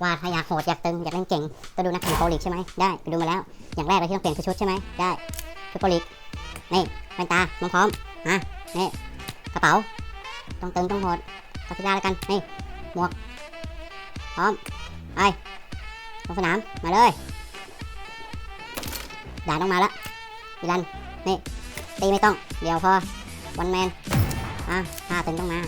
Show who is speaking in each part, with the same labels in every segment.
Speaker 1: บอกว่าถ้าอยากโหดอยากตึงอยากเล่นเก่งก็ดูนักแข่งโปรลีกใช่ไหมได้ไปดูมาแล้ว อย่างแรกเลยที่ต้องเปลี่ยนคือชุดใช่ไหมได้ชุดโปรลีกนี่แว่นตาพร้อมๆอะนี่กระเป๋า ต้องตึงต้องโหดตัดสินใจแล้วกันนี่หมวกพร้อมไปลงสนามมาเลยด่าต้องมาละดิลันนี่ตีไม่ต้อง เดี๋ยวพอวันแมนอะท่าตึงต้องมา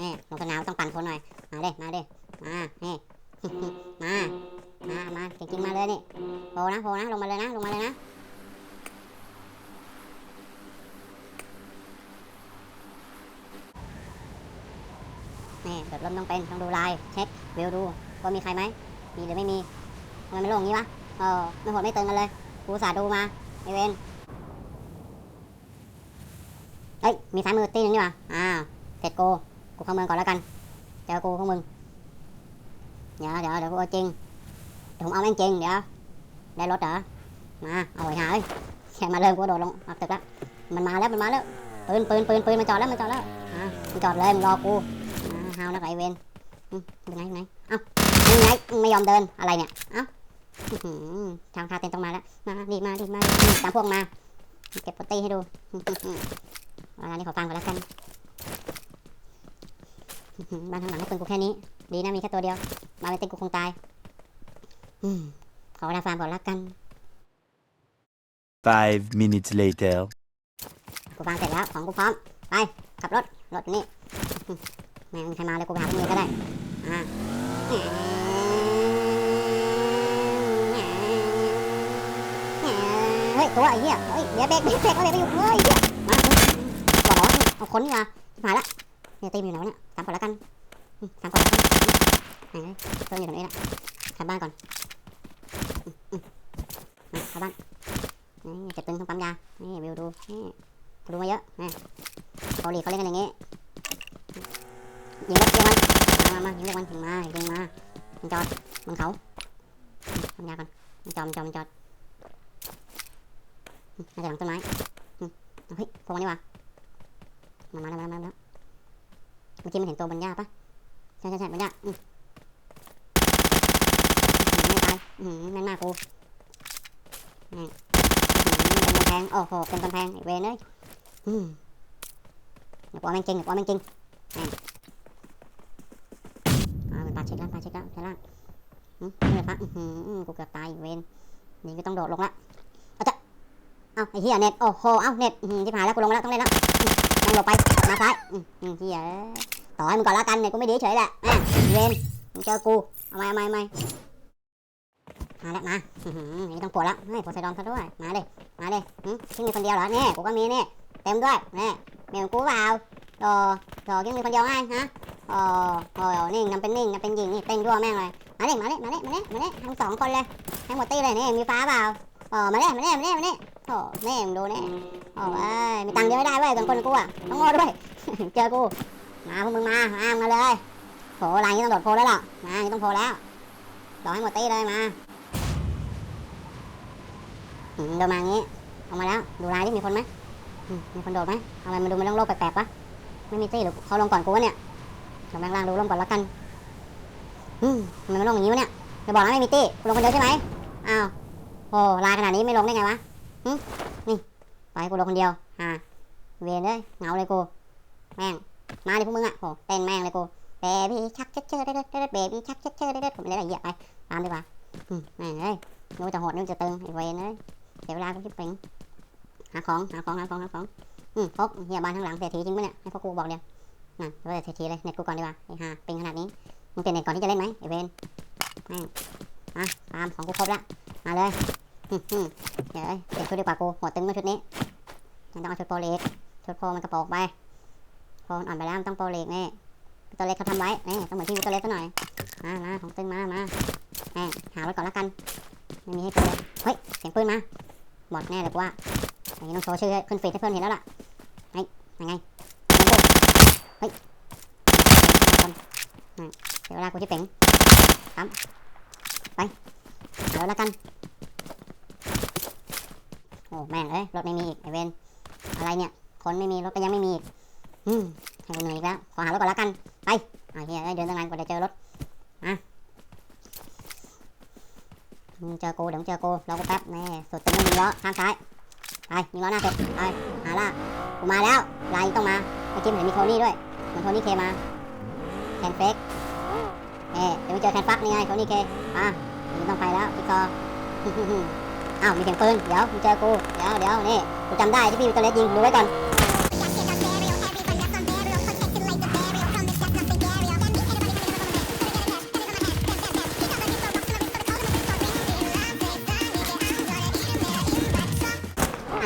Speaker 1: นี่ลงสนามต้องปั่นคนหน่อย มาเด้มาเด้มานี่มา มามาจริงๆมาเลยนี่โผล่นะโผล่นะลงมาเลยนะลงมาเลยนะนี่เดือดร้อนต้องเป็นต้องดูลายเช็ควิวดูว่ามีใครไหมมีหรือไม่มีทำไมไม่ลงอย่างนี้วะเออไม่โหดไม่เตึงกันเลยกูสาดูมาไอเวนเฮ้ยมีซ้ายมือตีนึงนี่วะอ้าวเสร็จโก กูเข้าเมืองก่อนแล้วกันเจอกูพวกมึง เดี๋ยวเดี๋ยวเดี๋ยวกูเอาจริงเดี๋ยวผมเอาแม่งจริงเดี๋ยว ได้รถเหรอ มา เอาไว้หาเอ้ยแค่มาเริ่มกูโดดลงออกตึกแล้ว มันมาแล้วมันมาแล้ว ปืนปืนปืนปืนมันจอดแล้วมันจอดแล้วอ่ามันจอดเลยมึงรอกูอ่าฮาวนักไอเวนอยู่ไหนอยู่ไหน เอ้าอยู่ไหนมึงไม่ยอมเดินอะไรเนี่ย เอ้าทางคาเต็นต้องมาแล้ว มาดีมาดีมาตามพวกมา เก็บปตตี้ให้ดูอันนี้ขอฟังก่อนแล้วกัน บ้านข้างหลังให้ปืนกูแค่นี้ ดีนะมีแค่ตัวเดียว มาเป็นติงกูคงตายอืมขอเวลาฟาร์มก่อนละกัน
Speaker 2: Five minutes later.
Speaker 1: กูฟาร์มเสร็จแล้วของกูพร้อม ไป ขับรถ รถนี่อื้อแม่งมีใครมาเลยกูไปหาพวกมึงก็ได้ อ่าเฮ้ย ตัวไอ้เหี้ย เฮ้ยเดี๋ยวเบรกเบรกเบรกเอาเบรกไปอยู่เฮ้ยเหี้ยมาบอกเหรอเอาคนนี่มาหายละ เนี่ยตีมอยู่ไหนวะเนี่ยตามก่อนละกันอืมตามก่อนละกันไหนติมอยู่ตรงนี้ละกลับบ้านก่อนข้าบ้านนี่เก็บตึงต้องปั๊มยานี่วิวดูนี่ดูมาเยอะนี่เกาหลีเขาเล่นกันอย่างงี้ยิงรถเกียร์มันมามายิงเรียกมันยิงมายิงมามันจอดบนเขามปั๊มยาก่อนมันจอดมันจอดมันจอดมน่าจะหลังต้นไม้เฮ้ยพวกมันนี่ว่ามันมามาแล้วมาแล้ว เมื่อกี้มันเห็นตัวบนหญ้าปะใช่ใช่ใช่บนหญ้าอืมไม่ตายอือหือแม่นมากกูนี่เป็นกำแพงโอ้โหเป็นกำแพงเวนเอ้ยอืมเดี๋ยวกูเอาแม่งจริงเดี๋ยวกูเอาแม่งจริงแม่อ่ามันปาเช็คแล้วปาเช็คแล้วใช่ล่างอืมนี่เลยปะอือหือกูเกือบตายไอ้เวนนี่ก็ต้องโดดลงละเอาจะเอาไอ้เหี้ยเน็ตโอ้โหเอาเน็ตที่ผ่านแล้วกูลงมาแล้วต้องเล่นแล้วอืมแม่งหลบไปมาซ้ายอืมเหี้ย ต่อให้มึงก่อนละกันเนี่ยกูไม่ดีเฉยแหละแม่เวนมึงเจอกูเอาไม่เอาไม่เอาไม่มาแล้วมาอันนี้ต้องปวดแล้วเฮ้ยโพไซดอนซะด้วย มาเลยมาเลยอืมทิ้งมีคนเดียวเหรอเนี่ยกูก็มีนี่เต็มด้วยนี่เมียกูเปล่าโอ้โหทิ้งมีคนเดียวไงฮะโอ้โหนิ่งทำเป็นนิ่งทำเป็นหญิงนี่เต้นด้วแม่งเลยมาเลยมาเลยมาเลยมาเลยมาเลยทั้งสองคนเลยทั้งหมดตีเลยนี่มีฟ้าเปล่าโอ้มาเลยมาเลยมาเลยมาเลยโอ้แม่งดูนี่โอ้ยมีตังค์เดียวไม่ได้เว้ยสองคนกูอะต้องโง่ด้วยเจอกู มาพวกมึงมาอ้ามมาเลยโผล่ลายนี้ต้องโดดโผล่แล้วหรอมานี่ต้องโผล่แล้วรอให้หมดตีเลยมาเดินมาอย่างี้ออกมาแล้ว ดูลายที่มีคนไหมมีคนโดดไหมเอาอะไรมาดูมันโล่งๆแปลกๆปะไม่มีตีหรือเขาลงก่อนกูวะเนี่ยเดี๋ยวแบงล่างดูลงก่อนแล้วกันอืมทำไมมันลงอย่างนี้วะเนี่ยจะบอกนะไม่มีตีกูลงคนเดียวใช่ไหมอ้าวโอ้ลายขนาดนี้ไม่ลงได้ไงวะนี่ไปกูลงคนเดียวอ่าเวรเลยเหงาเลยกูแม่ง มาเลยพวกมึงอะโหเต้นแม่งเลยกูเบบี้ชักเช็ดเช็ดเด็ดเด็ดเบบี้ชักเช็ดเช็ดเด็ดผมเลยอะไรเหยียบไปตามดีกว่าอืมแม่งเอ้ยนู้จะโหดนู้จะตึงไอ้เวนเอ้ยเสียเวลากูคิดเป็งหาของหาของหาของหาของอืมพกเฮียบ้านข้างหลังเสียทีจริงปะเนี่ยให้พวกกูบอกเดียวนั่นว่าเสียทีเลยเน็ตกูก่อนดีกว่าไอ้ห่าเป็นขนาดนี้มึงเปลี่ยนเน็ตก่อนที่จะเล่นไหมไอ้เวนแม่งมาตามของกูครบแล้วมาเลยอืมอืมเดี๋ยวเอ้ยเปลี่ยนชุดดีกว่ากูหัวตึงมาชุดนี้มันต้องเอาชุดโปรเล็กชุดโปรมันกระโปรงไป พออ่อนไปแล้วมันต้องโปรเล็กนี่ตัวเล็กเขาทำไว้นี่ต้องเหมือนที่ตัวเล็กซะหน่อยมามาของตึงมามาแหมหาไว้ก่อนละกันไม่มีให้เจอเลยเฮ้ยเสียงปืนมาบอดแน่เลยว่าอย่างนี้ต้องโชว์ชื่อขึ้นฟีดให้เพื่อนเห็นแล้วล่ะไอ้ยังไงเฮ้ยคนเดี๋ยวเวลากูจะเป่งปั๊มไปหาไว้ละกันโอ้แม่งเอ้ยรถไม่มีอีกไอเวนอะไรเนี่ยคนไม่มีรถก็ยังไม่มีอีก อืมให้กูเหนื่อยอีกแล้ว ขอหารถก่อนละกัน ไปอ่าเฮียเอ้ยเดินตั้งนานกว่าจะเจอรถมามึงเจอกูเดี๋ยวเจอกูรอกูแป๊บแน่สุดจะไม่มีล้อข้างซ้าย ไปมีล้อหน้าเสร็จไปหาล่ากูมาแล้วลายต้องมาไอ้กิมเห็นมีโทนี่ด้วยเหมันโทนี่เคมาแคนเฟกเอ๊เดี๋ยวมึงเจอแคนฟักนี่ไงโทนี่เคอะมึงต้องไปแล้วพี่กออ้าวมีเสียงปืนเดี๋ยวมึงเจอกูเดี๋ยวเดี๋ยวนี่กูจำได้ที่พี่วิกเตอร์เลสยิงดูไว้ก่อน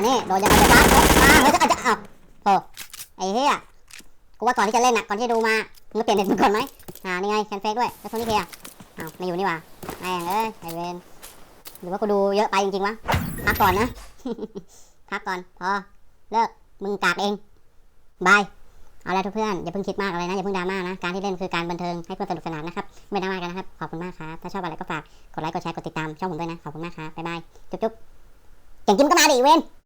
Speaker 1: นนี้โดนยังไงจะปั๊บมาเฮ้ยจะจะอ้าโอ้ไอ้เหี้ยกูว่าก่อนที่จะเล่นน่ะก่อนที่จะดูมามึงก็เปลี่ยนเน็ตมึงก่อนไหมอ่านี่ไงแคนเฟกด้วยแล้วโทนี่เคอะอ้าวไม่อยู่นี่ว่าแม่งเอ้ยไอเวนหรือว่ากูดูเยอะไปจริงๆวะพักก่อนนะพักก่อนพอเลิกมึงกากเองบายเอาละทุกเพื่อนอย่าเพิ่งคิดมากอะไรนะอย่าเพิ่งดราม่านะการที่เล่นคือการบันเทิงให้เพื่อนสนุกสนานนะครับไม่ดราม่ากันนะครับขอบคุณมากครับถ้าชอบอะไรก็ฝากกดไลค์กดแชร์กดติดตามช่องผมด้วยนะขอบคุณมากครับบ๊ายบายจุ๊บๆเก่งจิ้มก็มาดิเวน